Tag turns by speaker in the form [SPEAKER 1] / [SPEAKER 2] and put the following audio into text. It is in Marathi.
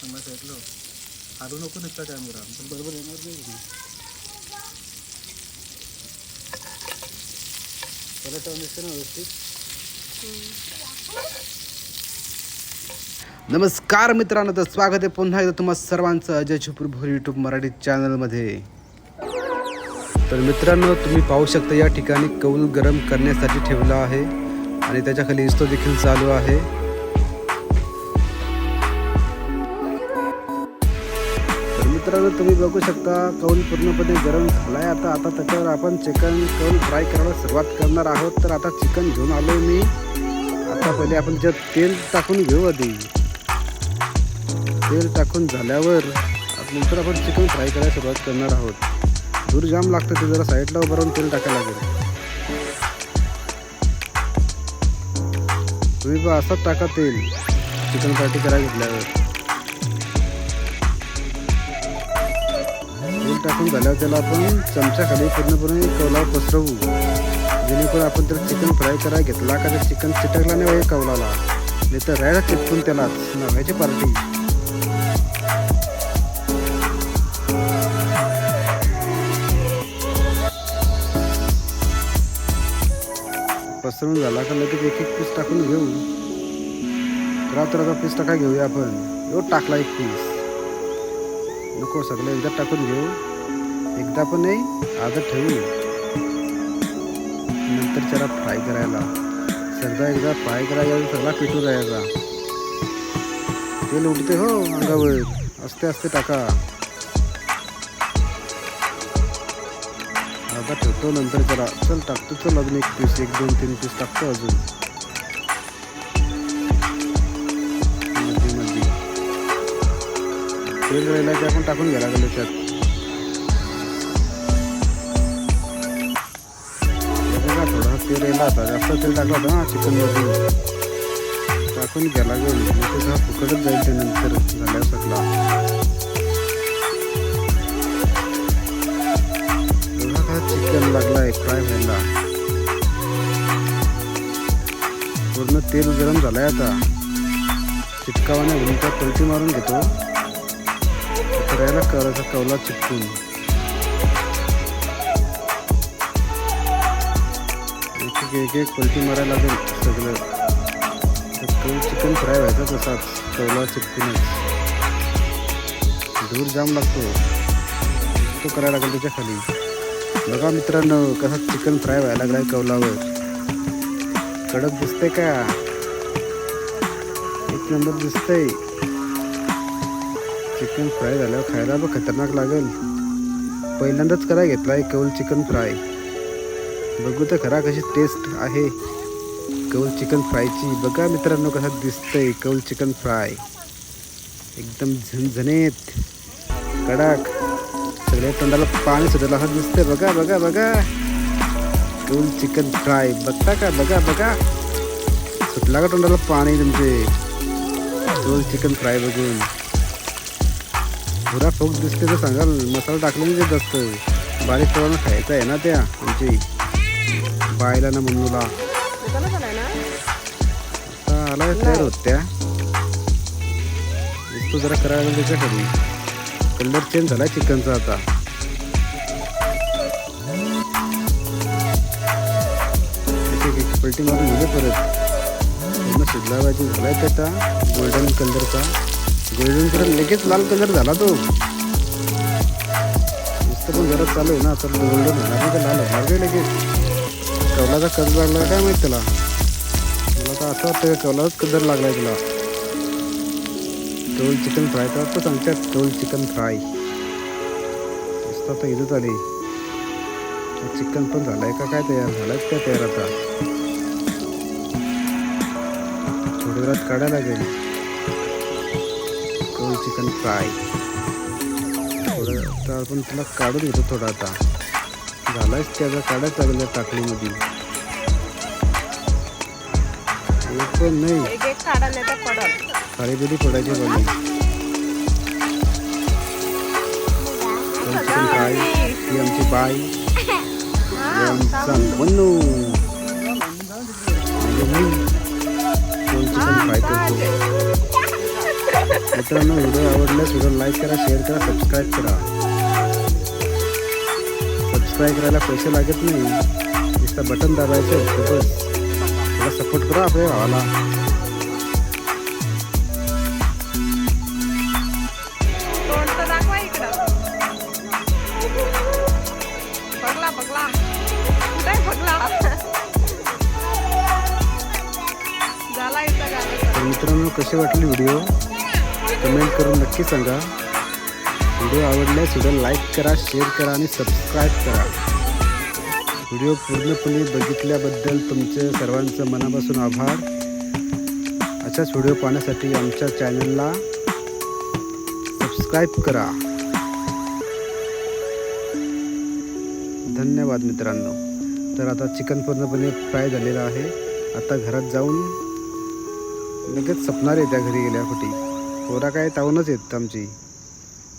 [SPEAKER 1] साईडला हारू नको नुसता कॅमेरा पण बरोबर येणार नाही. त्याला दिसते ना व्यवस्थित?
[SPEAKER 2] नमस्कार मित्रांनो तर स्वागत आहे पुन्हा एकदा तुम्हा सर्वांचं अजय छुपूर भोर यूट्यूब मराठी चॅनलमध्ये तर मित्रांनो तुम्ही पाहू शकता या ठिकाणी कौल गरम करण्यासाठी ठेवला आहे. आणि त्याच्याखाली इस्तो देखील चालू आहे. मित्रांनो तुम्ही बघू शकता कौल पूर्णपणे गरम झाला आहे आता आता त्याच्यावर आपण चिकन कौल फ्राय करायला सुरुवात करणार आहोत. तर आता चिकन घेऊन आलो मी. आता पहिले आपण त्याच्यात तेल टाकून घेऊ आधी. तेल टाकून झाल्यावर नंतर आपण चिकन फ्राय करायला सुरुवात करणार आहोत. दूर जाम लागतं ते जरा साईडला उभं राहून तेल टाकायला लागेल. तुम्ही पण असंच टाका तेल. चिकन फ्राय करायला घेतल्यावर. तेल टाकून झाल्यावर त्याला आपण चमच्याखाली पूर्णपणे कवलावर पसरवू. जेणेकरून आपण जर चिकन फ्राय करायला घेतला का तर चिकन चिटकला नाही पाहिजे कौलाला नाही तर राहायला चिटकून त्यालाच नव्याची पार्टी. पसरून झाला का लगेच एक एक पीस टाकून घेऊ. तर पीस टाका घेऊया आपण. एवढं टाकला एक पीस नको सगळं एकदा टाकून घेऊ. एकदा पण नाही आजच ठेवू नंतर त्याला फ्राय करायला. सरदा एकदा फ्राय करायला सगळा पिटू जायचा तेल उडते हो अंगावर. असते असते टाका. आता ठेवतो नंतर जरा. चल टाकतो चल अजून एक पीस एक दोन तीन पीस टाकतो अजून. मध्ये मध्ये तेल राहिला ते आपण टाकून घ्यायला लागलो त्यात बघा थोडा तेल राहिला आता जास्त तेल टाकलं होता ना चिकन टाकून घ्यायला गेलो नाही तर फुकटच जाईल ते नंतर झाल्या सकला बघा का चिकन लागलाय फ्राय व्हायला पूर्ण तेल गरम झालंय आता चिटकावाने उंचा पलटी मारून घेतो करायला करायचा कवला चिटकून एक एक एक पलटी मारायला लागेल सगळं. तर चिकन फ्राय व्हायचा तसाच कवला चिकनच धूर जाम लागतो. तो करायला लागेल त्याच्याखाली. बघा मित्रांनो कसा चिकन फ्राय व्हायला लागलाय कौलावर. कडक दिसतंय का? एक नंबर दिसतंय. चिकन फ्राय झाल्यावर खायला पण खतरनाक लागेल. पहिल्यांदाच करा घेतलाय कौल चिकन फ्राय बघू तर खरा कशी टेस्ट आहे. कौल चिकन फ्रायची. बघा मित्रांनो कसा दिसतंय कौल चिकन फ्राय. एकदम झणझणीत. कडक. सगळ्या तोंडाला पाणी सुटलं असं दिसतंय. बघा बघा बघा. कौल चिकन फ्राय. बघता का? बघा बघा. सुटला का तोंडाला पाणी तुमचे? कौल चिकन फ्राय बघून. पुरा फोक दिसते तर सांगाल. मसाला टाकलं नाही देत जास्त बारीक प्रमाणात खायचा आहे ना त्या? आमची. पाहिला ना म्हणूला आता आला तयार होत त्या तो जरा करायला लागेल कलर चेंज झालाय चिकनचा आता. एक मारून गेले परत. पूर्ण शिजला पाहिजे झालाय त्याचा गोल्डन कलरचा गोल्डन कलर लगेच लाल कलर झाला तो. नुसतं पण जरा चालू आहे ना आता गोल्डन होणार नाही तर लाल होणार लगेच. कवलाचा कलर लागला काय माहीत त्याला? मला तर असं वाटतं कवलाच कलर लागलाय तुला टोल चिकन फ्राय तर आता सांगतात कौल चिकन फ्राय. मस्त आता इथंच आली. चिकन पण झालंय का काय तयार? झालंय काय तयार आता? थोड्या वेळात काढायला लागेल. टोल चिकन फ्राय. थोडं तर आपण तुला काढून घेतो थोडा आता. झालायच त्याचा काढायच लागेल त्या टाकलीमध्ये पण नाही.
[SPEAKER 3] काढा
[SPEAKER 2] खालीपिली पडायची बघी ही आमची बाई. आमचा बनू करतो मित्रांनो व्हिडिओ आवडल्यास व्हिडिओ लाईक करा शेअर करा सबस्क्राईब करा. सबस्क्राईब करायला पैसे लागत नाही. नुसतं बटन दाबायचं खूपच थोडा सपोर्ट करा आपल्या भावाला. मित्रांनो कशी वाटली व्हिडिओ कमेंट करून नक्की सांगा. व्हिडिओ आवडल्यास व्हिडिओ लाईक करा शेअर करा आणि सबस्क्राईब करा. व्हिडिओ पूर्णपणे बघितल्याबद्दल तुमचे सर्वांचं मनापासून आभार. अशाच व्हिडिओ पाहण्यासाठी आमच्या चॅनलला सबस्क्राईब करा. धन्यवाद मित्रांनो. तर आता चिकन पूर्णपणे फ्राय झालेलं आहे. आता घरात जाऊन लगेच सपणार आहे त्या घरी गेल्या कुठे पोरा काय तावूनच येत आमची.